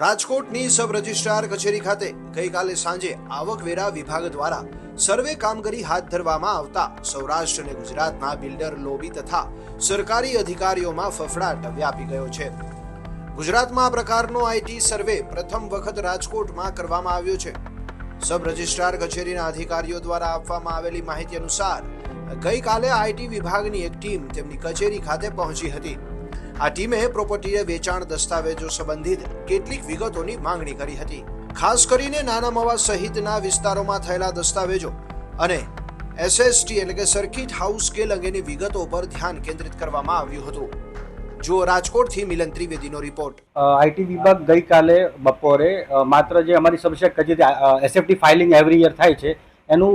રાજકોટની sub registrar કચેરી ખાતે ગઈકાલે સાંજે આવકવેરા વિભાગ દ્વારા સર્વે કામગીરી હાથ ધરવામાં આવતા સૌરાષ્ટ્ર અને ગુજરાતના બિલ્ડર લોબી તથા સરકારી અધિકારીઓમાં ફફડાટ વ્યાપી ગયો છે. ગુજરાતમાં આ પ્રકારનો આઈટી સર્વે પ્રથમ વખત રાજકોટમાં કરવામાં આવ્યો છે. સબ રજિસ્ટ્રાર કચેરીના અધિકારીઓ દ્વારા આપવામાં આવેલી માહિતી અનુસાર ગઈકાલે આઈટી વિભાગની એક ટીમ તેમની કચેરી ખાતે પહોંચી હતી. આ ટીમે પ્રોપર્ટીએ વેચાણ દસ્તાવેજો સંબંધિત કેટલીક વિગતોની માંગણી કરી હતી. ખાસ કરીને નાના મવા સહિતના વિસ્તારોમાં થયેલા દસ્તાવેજો અને એસએસટી એટલે કે સર્કિટ હાઉસ સ્કેલ અંગેની વિગતો પર ધ્યાન કેન્દ્રિત કરવામાં આવ્યું હતું. જો રાજકોટથી મિલન ત્રિવેદીનો રિપોર્ટ. આઈટી વિભાગ ગઈકાલે બપોરે માત્ર જે અમારી સબજેક્ટ જે એસએફટી ફાઇલિંગ એવરી યર થાય છે, એનું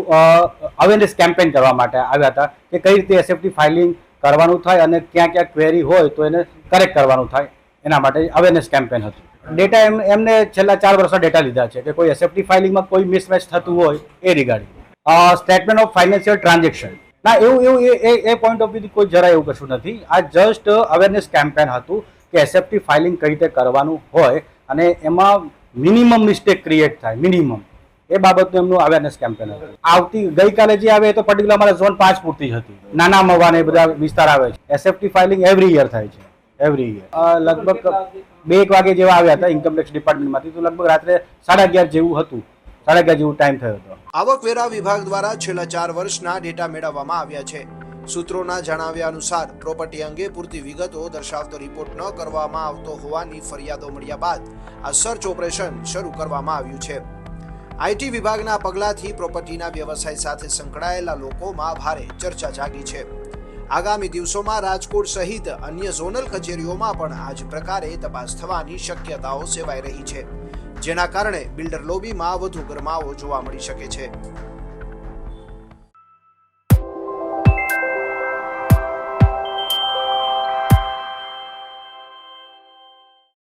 અવેરનેસ કેમ્પેન કરવા માટે આવ્યા હતા કે કઈ રીતે એસએફટી ફાઇલિંગ કરવાનું થાય અને ક્યાં ક્યાં ક્વેરી હોય તો એને કરેક્ટ કરવાનું થાય. એના માટે અવેરનેસ કેમ્પેન હતું. ડેટા એમ, એમને છેલ્લા ચાર વર્ષના ડેટા લીધા છે કે કોઈ એસએફટી ફાઇલિંગમાં કોઈ મિસમેચ થતું હોય એ regarding statement of financial transaction ના, એવું એવું, એ એ પોઈન્ટ ઓફ વ્યૂથી કોઈ જરાય એવું કશું નથી. આ જસ્ટ અવેરનેસ કેમ્પેન હતું કે એસએફટી ફાઇલિંગ કઈ રીતે કરવાનું હોય અને એમાં મિનિમમ મિસ્ટેક ક્રિએટ થાય મિનિમમ એ બાબતનું એમનું અવેરનેસ કેમ્પેન હતું આવતી ગઈકાલે જે આવે એ તો પર્ટિક્યુલર અમારા ઝોન પાંચ પૂરતી જ હતી. નાના મવા ને એ બધા વિસ્તાર આવે છે. એસએફટી ફાઇલિંગ એવરી યર થાય છે. એવરી યર લગભગ બે એક વાગે જેવા આવ્યા હતા ઇન્કમ ટેક્સ ડિપાર્ટમેન્ટમાંથી તો લગભગ રાત્રે સાડા અગિયાર જેવું હતું. સાડા અગિયાર જેવું ટાઈમ થયો હતો. આવકવેરા વિભાગ દ્વારા છેલ્લા ચાર વર્ષના ડેટા મેળવવામાં આવ્યા છે. સૂત્રોના જણાવ્યા અનુસાર પ્રોપર્ટી અંગે પૂરતી વિગતો દર્શાવતો રિપોર્ટ ન કરવામાં આવતો હોવાની ફરિયાદો મળ્યા બાદ આ સર્ચ ઓપરેશન શરૂ કરવામાં આવ્યું છે. આઈટી વિભાગના પગલાથી પ્રોપર્ટીના વ્યવસાય સાથે સંકળાયેલા લોકોમાં ભારે ચર્ચા જાગી છે. આગામી દિવસોમાં રાજકોટ સહિત અન્ય ઝોનલ કચેરીઓમાં પણ આ જ પ્રકારે તપાસ થવાની શક્યતાઓ સેવાઈ રહી છે, જેના કારણે બિલ્ડર લોબીમાં વધુ ગરમાવો જોવા મળી શકે છે.